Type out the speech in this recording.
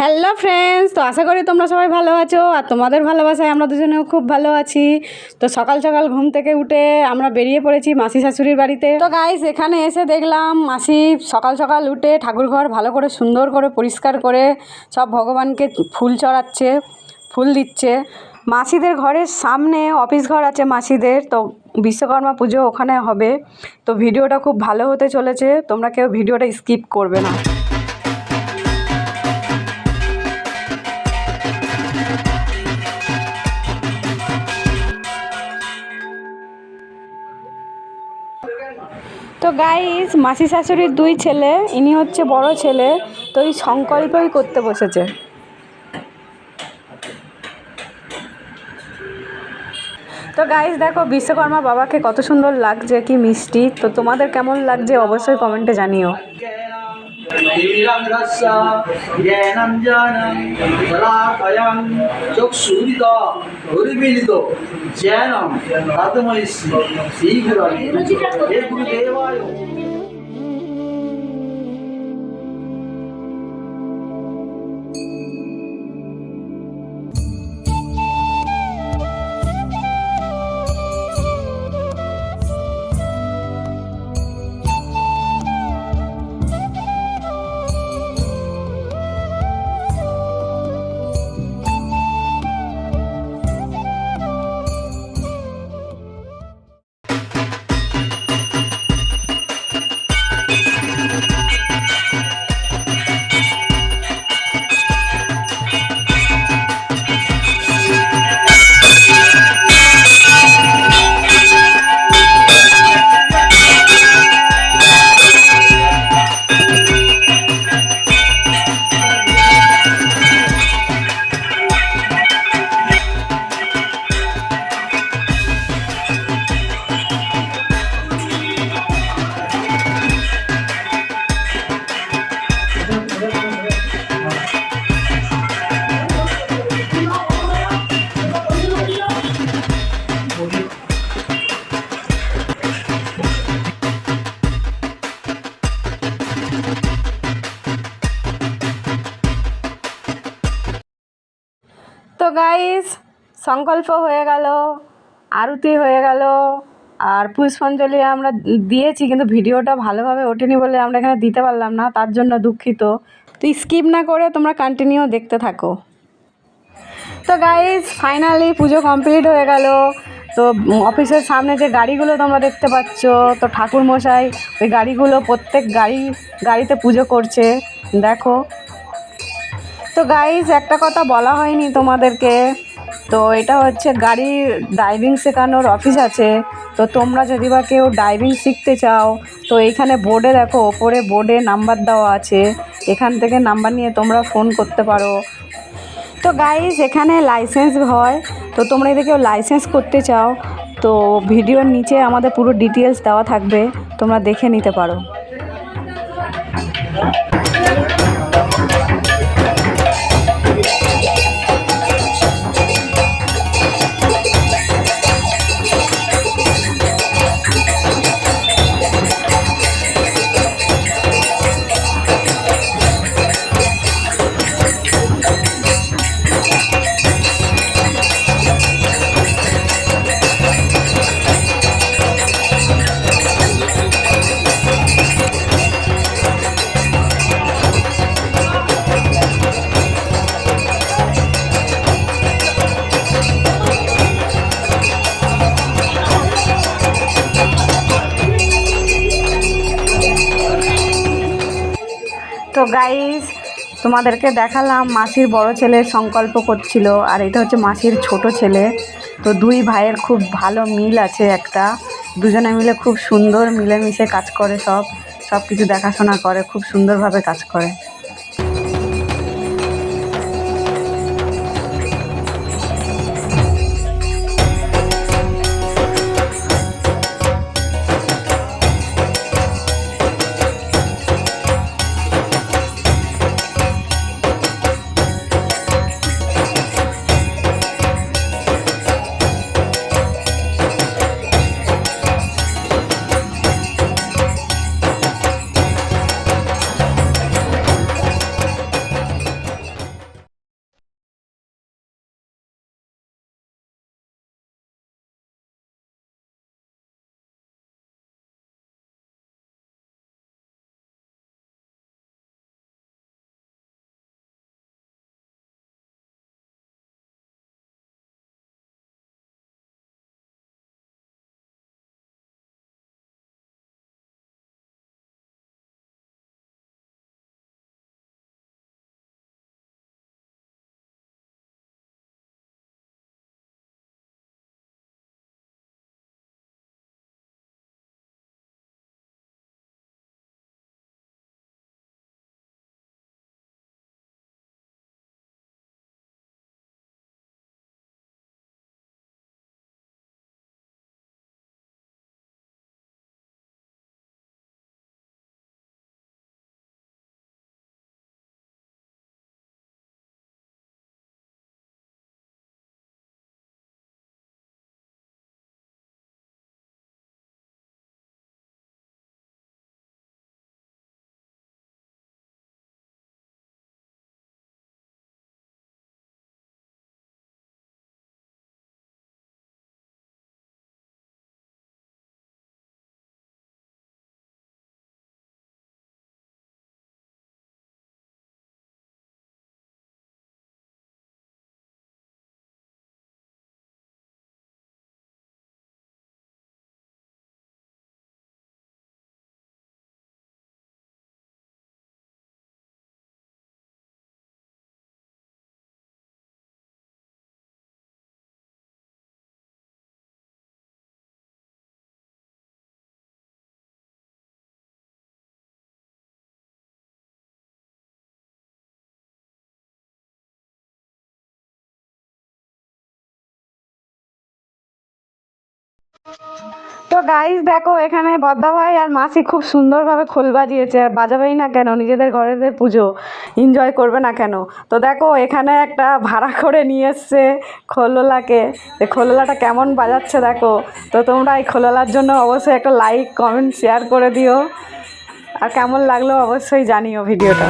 Hello friends তো আশা করি তোমরা সবাই ভালো আছো আর তোমাদের ভালোবাসায় আমরা দুজনেও খুব ভালো আছি। তো সকাল সকাল ঘুম থেকে উঠে আমরা বেরিয়ে পড়েছি মাসি শাশুড়ির বাড়িতে। তো গাইস এখানে এসে দেখলাম মাসি সকাল সকাল উঠে ঠাকুর ঘর ভালো করে সুন্দর করে পরিষ্কার করে সব ভগবানকে ফুল চড়াচ্ছে, ফুল দিচ্ছে। মাসিদের ঘরের সামনে অফিস ঘর আছে মাসিদের, তো বিশ্বকর্মা পুজো ওখানে হবে। তো ভিডিওটা খুব ভালো হতে চলেছে, তোমরা কেউ ভিডিওটা স্কিপ করবে না। তো গাইস মাসি শাশুড়ির দুই ছেলে, ইনি হচ্ছে বড় ছেলে, তো এই সংকল্পই করতে বসেছে। তো গাইস দেখো, বিশ্বকর্মা বাবাকে কত সুন্দর লাগছে, কি মিষ্টি। তো তোমাদের কেমন লাগছে, অবশ্যই কমেন্টে জানিও। ीरङ्गस्य ज्ञानञ्जनं शलाकयं चक्षुरित उर्मिलित ज्ञानं तत्मयि शीघ्रं हे गुरुदेवाय গাইস সংকল্প হয়ে গেল, আরতি হয়ে গেল, আর পুষ্পাঞ্জলি আমরা দিয়েছি, কিন্তু ভিডিওটা ভালোভাবে ওঠেনি বলে আমরা এখানে দিতে পারলাম না, তার জন্য দুঃখিত। তো স্কিপ না করে তোমরা কন্টিনিউ দেখতে থাকো। তো গাইস ফাইনালি পুজো কমপ্লিট হয়ে গেল। তো অফিসের সামনে যে গাড়িগুলো তোমরা দেখতে পাচ্ছ, তো ঠাকুর মশাই ওই গাড়িগুলো প্রত্যেক গাড়ি, গাড়িতে পুজো করছে। দেখো তো গাইজ একটা কথা বলা হয়নি তোমাদেরকে। তো এটা হচ্ছে গাড়ির ড্রাইভিং শেখানোর অফিস আছে। তো তোমরা যদি বা কেউ ড্রাইভিং শিখতে চাও, তো এইখানে বোর্ডে দেখো, ওপরে বোর্ডে নাম্বার দেওয়া আছে। এখান থেকে নাম্বার নিয়ে তোমরা ফোন করতে পারো। তো গাইজ এখানে লাইসেন্স হয়। তো তোমরা যদি কেউ লাইসেন্স করতে চাও, তো ভিডিওর নিচে আমাদের পুরো ডিটেলস দেওয়া থাকবে। তোমরা দেখে নিতে পারো। তো গাইস তোমাদেরকে দেখালাম মাসির বড় ছেলে সংকল্প করছিল, আর এটা হচ্ছে মাসির ছোট ছেলে। তো দুই ভাইয়ের খুব ভালো মিল আছে একটা। দুজনে মিলে খুব সুন্দর মিলেমিশে কাজ করে সব সব কিছু দেখাশোনা করে, খুব সুন্দরভাবে কাজ করে। তো গাইস দেখো, এখানে বদ্দা ভাই আর মাসি খুব সুন্দরভাবে খোল বাজিয়েছে। আর বাজাবেই না কেন, নিজেদের ঘরেদের পুজো এনজয় করবে না কেন? তো দেখো, এখানে একটা ভাড়া করে নিয়ে এসছে খোলওয়ালাকে এই খোলওয়ালাটা কেমন বাজাচ্ছে দেখো। তো তোমরা এই খোলওয়ালার জন্য অবশ্যই একটা লাইক কমেন্ট শেয়ার করে দিও। আর কেমন লাগল অবশ্যই জানিও ভিডিওটা।